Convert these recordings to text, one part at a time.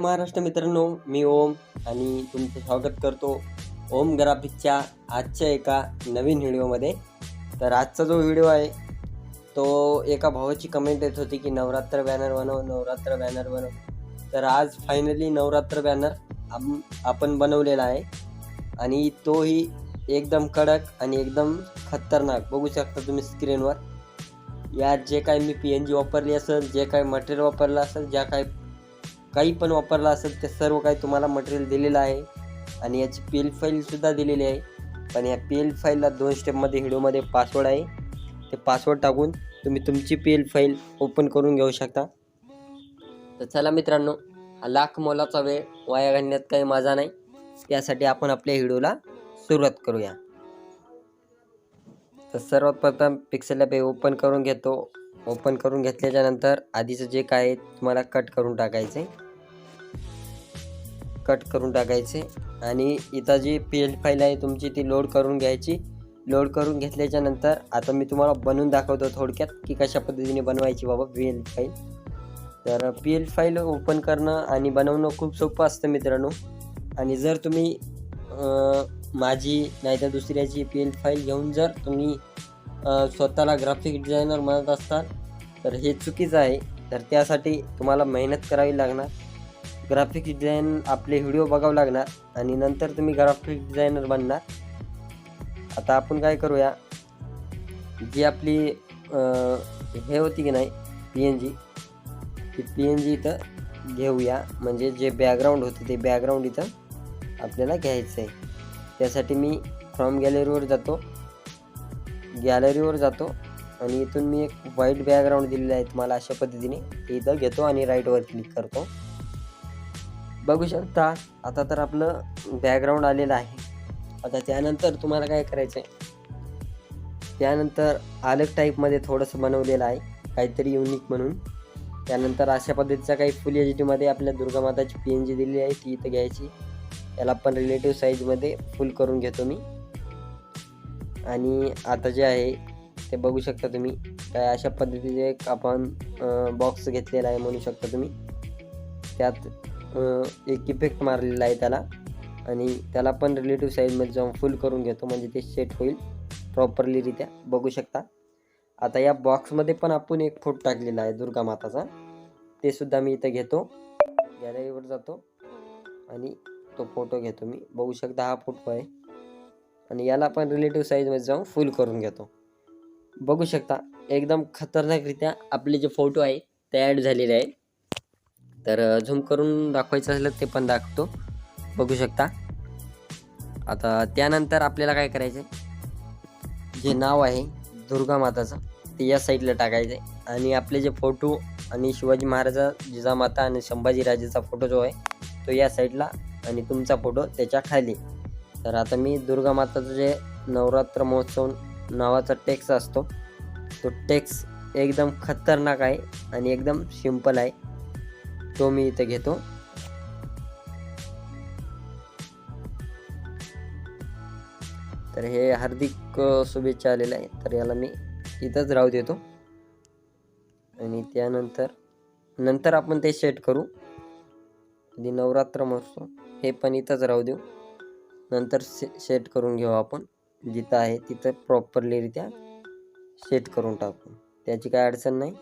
महाराष्ट्र मित्रांनो मी ओम आणि तुमचं स्वागत करतो ओम ग्राफिक्सच्या आजच्या एका नवीन व्हिडिओमध्ये. तर आजचा जो व्हिडिओ आहे तो एका भावाची कमेंट येत होती की नवरात्र बॅनर बनव नवरात्र बॅनर बनव. तर आज फायनली नवरात्र बॅनर आम आपण बनवलेला आहे. आणि तोही एकदम कडक आणि एकदम खतरनाक. बघू शकता तुम्ही स्क्रीनवर यात जे काही मी पी एन जी वापरली असेल जे काही मटेरियल वापरलं असेल ज्या काही काही पण वापरलं असेल ते सर्व काही तुम्हाला मटेरियल दिलेलं आहे. आणि याची पी एल फाईलसुद्धा दिलेली आहे. पण या पी एल फाईलला दोन स्टेपमध्ये व्हिडिओमध्ये पासवर्ड आहे. ते पासवर्ड टाकून तुम्ही तुमची पी एल फाईल ओपन करून घेऊ शकता. तर चला मित्रांनो लाख मोलाचा वेळ वाया घालण्यात काही माझा नाही. त्यासाठी आपण आपल्या व्हिडिओला सुरुवात करूया. तर सर्वात प्रथम पिक्सेल ॲप ओपन करून घेतो. ओपन करून घेतल्याच्या नंतर आधीचं जे काय आहे तुम्हाला कट करून टाकायचे. कट करून टाकायचे. आणि इथं जी पी एल फाईल आहे तुमची ती लोड करून घ्यायची. लोड करून घेतल्याच्या नंतर आता मी तुम्हाला बनवून दाखवतो थोडक्यात की कशा पद्धतीने बनवायची बाबा पी एल फाईल तर पी एल फाईल ओपन करणं आणि बनवणं खूप सोपं असतं मित्रांनो. आणि जर तुम्ही माझी नाही तर दुसऱ्याची पी एल फाईल घेऊन जर तुम्ही स्वतःला ग्राफिक डिझायनर म्हणत असतात. तर हे चुकीचं आहे. तर त्यासाठी तुम्हाला मेहनत करावी लागणार. ग्राफिक डिझाईन आपले व्हिडिओ बघावं लागणार आणि नंतर तुम्ही ग्राफिक डिझायनर बनणार. आता आपण काय करूया? जी आपली हे होती की नाही? पी एन जी ती पी एन जी इथं घेऊया. म्हणजे जे बॅकग्राऊंड होतं ते बॅकग्राऊंड इथं आपल्याला घ्यायचं आहे त्यासाठी मी फ्रॉम गॅलरीवर जातो. गॅलरीवर जातो आणि इथून मी एक व्हाईट बॅकग्राऊंड दिलेलं आहे तुम्हाला अशा पद्धतीने. इथं घेतो आणि राईटवर क्लिक करतो. बघू शकता आता तर आपलं बॅकग्राऊंड आलेलं आहे. आता त्यानंतर तुम्हाला काय करायचं आहे त्यानंतर अलग टाईपमध्ये थोडंसं बनवलेलं आहे काहीतरी युनिक म्हणून. त्यानंतर अशा पद्धतीचा काही फुल एच डीमध्ये आपल्या दुर्गामाताची पी एन जी दिलेली आहे ती इथं घ्यायची. याला पण रिलेटिव्ह साईजमध्ये फुल करून घेतो मी. आणि आता जे आहे ते बघू शकता तुम्ही. काय अशा पद्धतीचे एक आपण बॉक्स घेतलेला आहे म्हणू शकता तुम्ही. त्यात एक इफेक्ट मारलेला आहे त्याला. आणि त्याला पण रिलेटिव्ह साईजमध्ये जाऊन फुल करून घेतो. म्हणजे ते सेट होईल प्रॉपरलीरित्या बघू शकता. आता या बॉक्समध्ये पण आपण एक फोटो टाकलेला आहे दुर्गा माताचा. ते सुद्धा मी इथं घेतो. गॅलरीवर जातो. आणि तो फोटो घेतो मी. बघू शकता हा फोटो आहे. आणि याला आपण रिलेटिव्ह साईजमध्ये जाऊन फुल करून घेतो. बघू शकता एकदम खतरनाकरित्या आपले जे फोटो आहे ते ॲड झालेले आहेत. तर झूम करून दाखवायचं असलं ते पण दाखवतो. बघू शकता. आता त्यानंतर आपल्याला काय करायचं जे नाव आहे दुर्गा माताचं ते या साईडला टाकायचं आहे आणि आपले जे फोटो आणि शिवाजी महाराजा जिजामाता आणि संभाजीराजेचा फोटो जो आहे तो या साईडला आणि तुमचा फोटो त्याच्याखाली. तर आता मी दुर्गा माताचं जे नवरात्र महोत्सव नावाचा टेक्स असतो तो टेक्स एकदम खतरनाक आहे आणि एकदम सिंपल आहे. तो मी इथं घेतो. तर हे हार्दिक शुभेच्छा आलेलं आहे तर याला मी इथंच राहू देतो. आणि त्यानंतर नंतर आपण ते सेट करू. नवरात्र महोत्सव हे पण इथंच राहू देऊ. नंतर से सेट करून घेऊ आपण. जिथं आहे तिथं प्रॉपरलीरित्या सेट करून टाकू. त्याची काय अडचण नाही.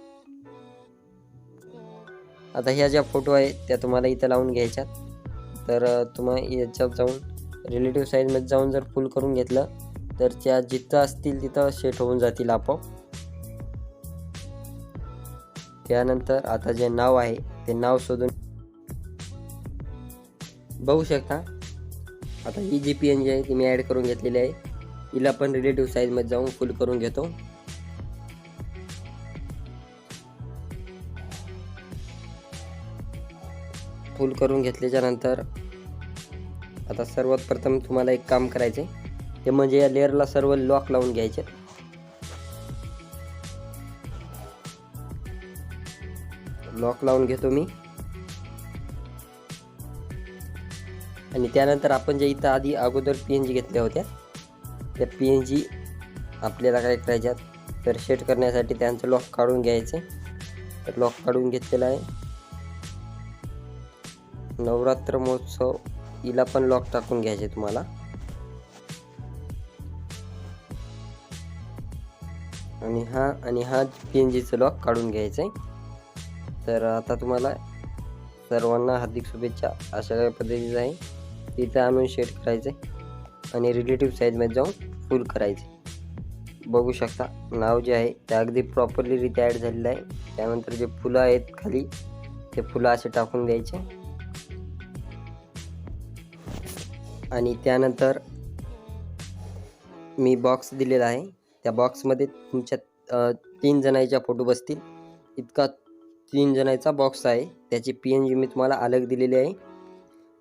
आता ह्या ज्या फोटो आहेत त्या तुम्हाला इथं लावून घ्यायच्यात. तर तुम्हाला याच्यात जाऊन रिलेटिव्ह साईजमध्ये जाऊन जर फुल करून घेतलं तर त्या जिथं असतील तिथं सेट होऊन जातील आपोआप. त्यानंतर आता जे नाव आहे ते नाव शोधून बघू शकता. आता ही जी पी एन जी आहे ती मी ॲड करून घेतलेली आहे. हिला पण रिलेटिव्ह साईजमध्ये जाऊन फुल करून घेतो. फुल करून घेतल्याच्या नंतर आता सर्वात प्रथम तुम्हाला एक काम करायचे ते म्हणजे या लेअरला सर्व लॉक लावून घ्यायचे. लॉक लावून घेतो मी. आणि त्यानंतर आपण जे इथं आधी अगोदर पी एन जी घेतल्या होत्या त्या पी एन जी आपल्याला काय करायच्यात तर सेट करण्यासाठी त्यांचं लॉक काढून घ्यायचं. तर लॉक काढून घेतलेलं आहे. नवरात्र महोत्सव हिला पण लॉक टाकून घ्यायचे तुम्हाला. आणि हा आणि हा पी एन जीचं लॉक काढून घ्यायचं आहे. तर आता तुम्हाला सर्वांना हार्दिक शुभेच्छा. अशा काही पद्धतीचं आहे. इथं आणून शेट करायचे आणि रिलेटिव्ह साईजमध्ये जाऊन फुल करायचे बघू शकता नाव जे आहे ते अगदी प्रॉपरली प्रॉपरलीरित्या ॲड झालेलं आहे. त्यानंतर जे फुलं आहेत खाली ते फुलं असे टाकून द्यायचे. आणि त्यानंतर मी बॉक्स दिलेला आहे. त्या बॉक्समध्ये तुमच्या तीन जणांच्या फोटो बसतील. इतका तीन जणांचा बॉक्स आहे. त्याची पी एन जी मी तुम्हाला अलग दिलेली आहे.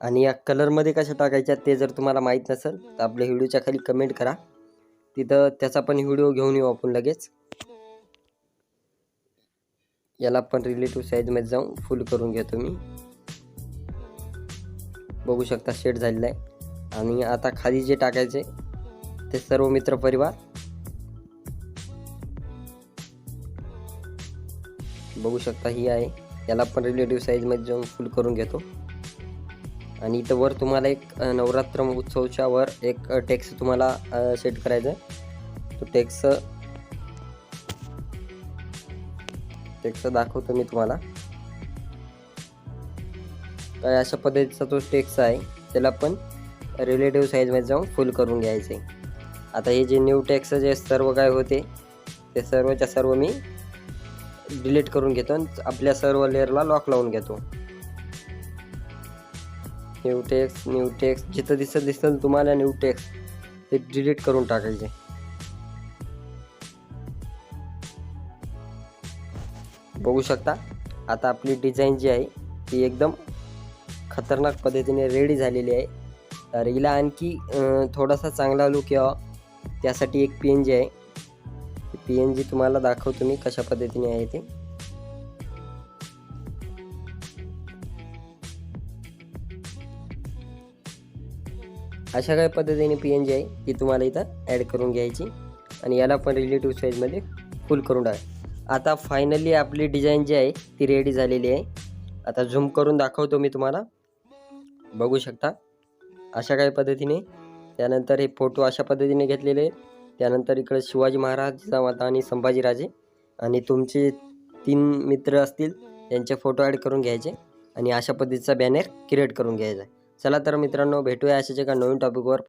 आणि या कलरमध्ये कशा टाकायच्या ते जर तुम्हाला माहीत नसेल तर आपल्या व्हिडिओच्या खाली कमेंट करा. तिथं त्याचा पण व्हिडिओ घेऊन येऊ आपण लगेच. याला पण रिलेटिव्ह साईजमध्ये जाऊन फुल करून घेतो मी बघू शकता शेड झालेला आहे. आणि आता खाली जे टाकायचे ते सर्व मित्र परिवार. बघू शकता ही आहे. याला पण रिलेटिव्ह साईजमध्ये जाऊन फुल करून घेतो. आणि इथं वर तुम्हाला एक नवरात्र उत्सवच्या वर एक टेक्स तुम्हाला सेट करायचा आहे तो टेक्स टेक्स दाखवतो मी तुम्हाला. काय अशा पद्धतीचा तो टेक्स आहे. त्याला पण रिलेटिव्ह साईजमध्ये जाऊन फुल करून घ्यायचे. आता हे जे न्यू टेक्स जे सर्व काय होते ते सर्वच्या सर्व मी डिलीट करून घेतो आणि आपल्या सर्व लेअरला लॉक लावून घेतो. न्यू टेक्स न्यू टेक्स जिथं दिसत दिसतं तुम्हाला न्यू टेक्स ते डिलीट करून टाकायचे. बघू शकता आता आपली डिझाईन जी आहे ती एकदम खतरनाक पद्धतीने रेडी झालेली आहे. तर हिला आणखी थोडासा चांगला लुक यावा. त्यासाठी एक पी एन जी आहे. पी एन जी तुम्हाला दाखवतो मी कशा पद्धतीने आहे ते. अशा काही पद्धतीने पी एन जी आहे ती तुम्हाला इथं ॲड करून घ्यायची. आणि याला पण रिलेटिव्ह साईजमध्ये फुल करून टाक. आता फायनली आपली डिझाईन जी आहे ती रेडी झालेली आहे. आता झूम करून दाखवतो मी तुम्हाला. बघू शकता. अशा काही पद्धतीने. त्यानंतर हे फोटो अशा पद्धतीने घेतलेले आहेत. त्यानंतर इकडे शिवाजी महाराज माता आणि संभाजीराजे. आणि तुमचे तीन मित्र असतील त्यांचे फोटो ॲड करून घ्यायचे. आणि अशा पद्धतीचा बॅनर क्रिएट करून घ्यायचा चला तर मित्रांनो भेटूया अशाच एका नवीन टॉपिकवर